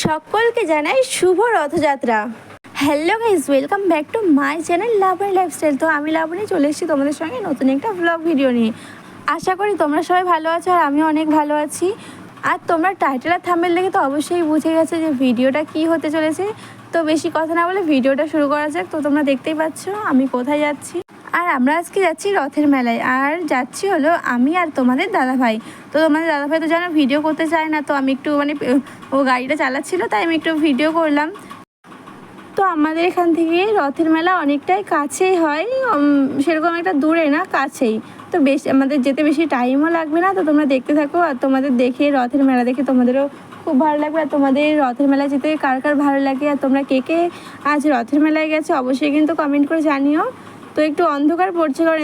সকলকে জানাই শুভ Rathyatra. Hello guys welcome back to my channel Labani lifestyle তো আমি লাবণী চলে এসেছি তোমাদের সঙ্গে নতুন একটা ব্লগ ভিডিও নিয়ে। আশা করি তোমরা সবাই ভালো আছো আর আমি অনেক ভালো আছি। আর তোমরা টাইটেল আর থাম্বেল দেখে তো অবশ্যই বুঝে গেছে যে ভিডিওটা কি হতে চলেছে। তো বেশি কথা না বলে ভিডিওটা শুরু করা যাক। তো তোমরা দেখতেই পাচ্ছ, আমি কোথায় যাচ্ছি। আর আমরা আজকে যাচ্ছি রথের মেলায়। আর যাচ্ছি হলো আমি আর তোমাদের দাদা ভাই তো তোমাদের দাদা ভাই তো জানো ভিডিও করতে চায় না, তো আমি একটু মানে ও গাড়িটা চালাচ্ছিল, তাই আমি একটু ভিডিও করলাম। তো আমাদের এখান থেকে রথের মেলা অনেকটাই কাছেই হয় সেরকম একটা দূরে না, কাছেই। তো বেশ, আমাদের যেতে বেশি টাইমও লাগবে না, তো তোমরা দেখতে থাকো আর তোমাদের দেখে রথের মেলা দেখে তোমাদেরও খুব ভালো লাগবে। আর তোমাদের রথের মেলায় যেতে কার কার ভালো লাগে, আর তোমরা কে কে আজ রথের মেলায় গেছো, অবশ্যই কিন্তু কমেন্ট করে জানিও। তো একটু অন্ধকার পড়ছে কারণ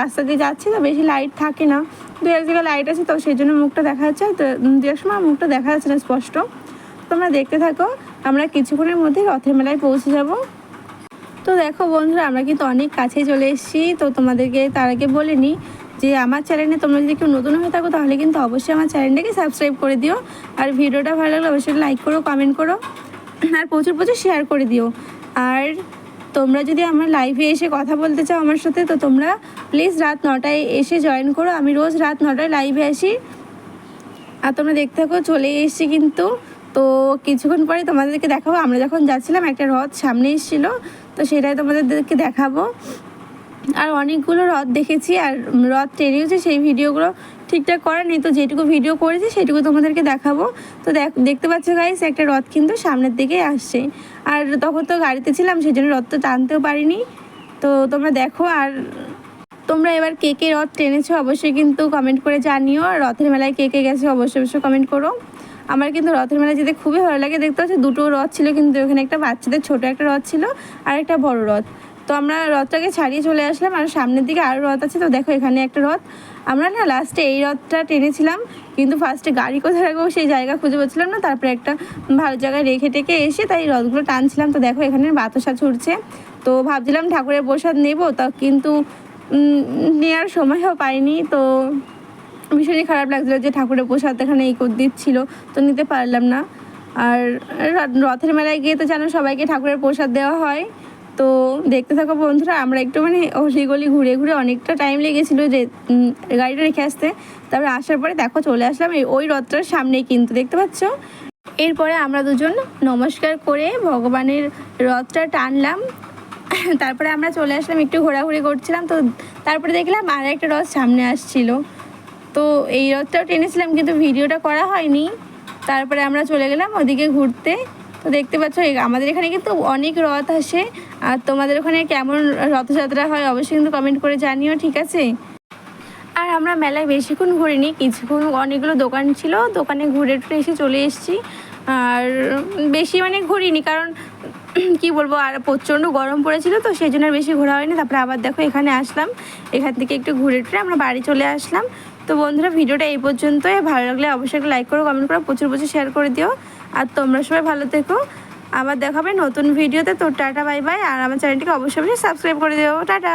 রাস্তা দিয়ে যাচ্ছি, তো বেশি লাইট থাকে না। দু এক জায়গায় লাইট আছে, তো সেই জন্য মুখটা দেখা যাচ্ছে। তো দু এক সময় মুখটা দেখা যাচ্ছে না স্পষ্ট। তোমরা দেখতে থাকো, আমরা কিছুক্ষণের মধ্যে রথের মেলায় পৌঁছে যাব। তো দেখো বন্ধুরা, আমরা কিন্তু অনেক কাছে চলে এসেছি। তো তোমাদেরকে তার আগে বলে নিই যে আমার চ্যানেলে তোমরা যদি কেউ নতুন হয়ে থাকো, তাহলে কিন্তু অবশ্যই আমার চ্যানেলটাকে সাবস্ক্রাইব করে দিও। আর ভিডিওটা ভালো লাগলে অবশ্যই লাইক করো কমেন্ট করো। আর প্রচুর প্রচুর শেয়ার করে দিও। আর তোমরা যদি আমার লাইভে এসে কথা বলতে চাও আমার সাথে, তো তোমরা প্লিজ রাত নটায় এসে জয়েন করো। আমি রোজ রাত নটায় লাইভে আসি। আর তোমরা দেখতে থাকো, চলে এসেছি কিন্তু। তো কিছুক্ষণ পরে তোমাদেরকে দেখাবো। আমরা যখন যাচ্ছিলাম, একটা রথ সামনে এসেছিল। তো সেটাই তোমাদেরকে দেখাবো। আর অনেকগুলো রথ দেখেছি। আর রথ টেনেওছে সেই ভিডিওগুলো ঠিকঠাক করা নেই, তো যেটুকু ভিডিও করেছি সেটুকু তোমাদেরকে দেখাবো। তো দেখ, দেখতে পাচ্ছ গাইস একটা রথ কিন্তু সামনের দিকে আসছে। আর তখন তো গাড়িতে ছিলাম সেই জন্য রথ তো টানতেও পারিনি। তো তোমরা দেখো, আর তোমরা এবার কে কে রথ টেনেছো অবশ্যই কিন্তু কমেন্ট করে জানিও। আর রথের মেলায় কে কে গেছে অবশ্যই অবশ্যই কমেন্ট করো। আমার কিন্তু রথের মেলায় যেতে খুবই ভালো লাগে। দেখতে পাচ্ছি, দুটো রথ ছিল কিন্তু ওখানে একটা বাচ্চাদের ছোট একটা রথ ছিল, আর একটা বড় রথ। তো আমরা রথটাকে ছাড়িয়ে চলে আসলাম আর সামনের দিকে আরও রথ আছে। তো দেখো এখানে একটা রথ। আমরা না লাস্টে এই রথটা টেনেছিলাম, কিন্তু ফার্স্টে গাড়ি কোথায় রাখব সেই জায়গা খুঁজে পাচ্ছিলাম না। তারপরে একটা ভালো জায়গায় রেখে টেকে এসে তাই রথগুলো টানছিলাম। তো দেখো এখানে বাতাসা ছুটছে তো ভাবছিলাম ঠাকুরের প্রসাদ নেব, তা কিন্তু নেওয়ার সময়ও পাইনি। তো ভীষণই খারাপ লাগছিল যে ঠাকুরের প্রসাদ এখানে এই করে দিচ্ছিল, তো নিতে পারলাম না। আর রথের মেলায় গিয়ে তো জানো সবাইকে ঠাকুরের প্রসাদ দেওয়া হয়। তো দেখতে থাকো বন্ধুরা, আমরা একটু মানে অলি গলি ঘুরে ঘুরে অনেকটা টাইম লেগেছিলো যে গাড়িটা রেখে আসতে। তারপরে আসার পরে দেখো চলে আসলাম ওই রথটার সামনেই কিন্তু, দেখতে পাচ্ছ? এরপরে আমরা দুজন নমস্কার করে ভগবানের রথটা টানলাম। তারপরে আমরা চলে আসলাম, একটু ঘোরাঘুরি করছিলাম, তো তারপরে দেখলাম আর একটা রথ সামনে আসছিল। তো এই রথটাও টেনেছিলাম, কিন্তু ভিডিওটা করা হয়নি। তারপরে আমরা চলে গেলাম ওদিকে ঘুরতে। তো দেখতে পাচ্ছ আমাদের এখানে কিন্তু অনেক রথ আসে। আর তোমাদের ওখানে কেমন রথযাত্রা হয় অবশ্যই কিন্তু কমেন্ট করে জানিও, ঠিক আছে? আর আমরা মেলায় বেশিক্ষণ ঘুরিনি, কিছুক্ষণ অনেকগুলো দোকান ছিল, দোকানে ঘুরে টুরে এসে চলে এসেছি। আর বেশি মানে ঘুরিনি, কারণ কি বলব, আর প্রচণ্ড গরম পড়েছিল তো, সেই জন্য বেশি ঘোরা হয়নি। তারপরে আবার দেখো, এখানে আসলাম। এখান থেকে একটু ঘুরে টুরে আমরা বাড়ি চলে আসলাম। তো বন্ধুরা, ভিডিওটা এই পর্যন্তই। ভালো লাগলে অবশ্যই লাইক করো কমেন্ট করো, প্রচুর প্রচুর শেয়ার করে দিও। আর তোমরা সবাই ভালো থেকো। আবার দেখাবে নতুন ভিডিওতে। তো টাটা, বাই বাই। আর আমার চ্যানেলটিকে অবশ্যই সাবস্ক্রাইব করে দেবো টাটা।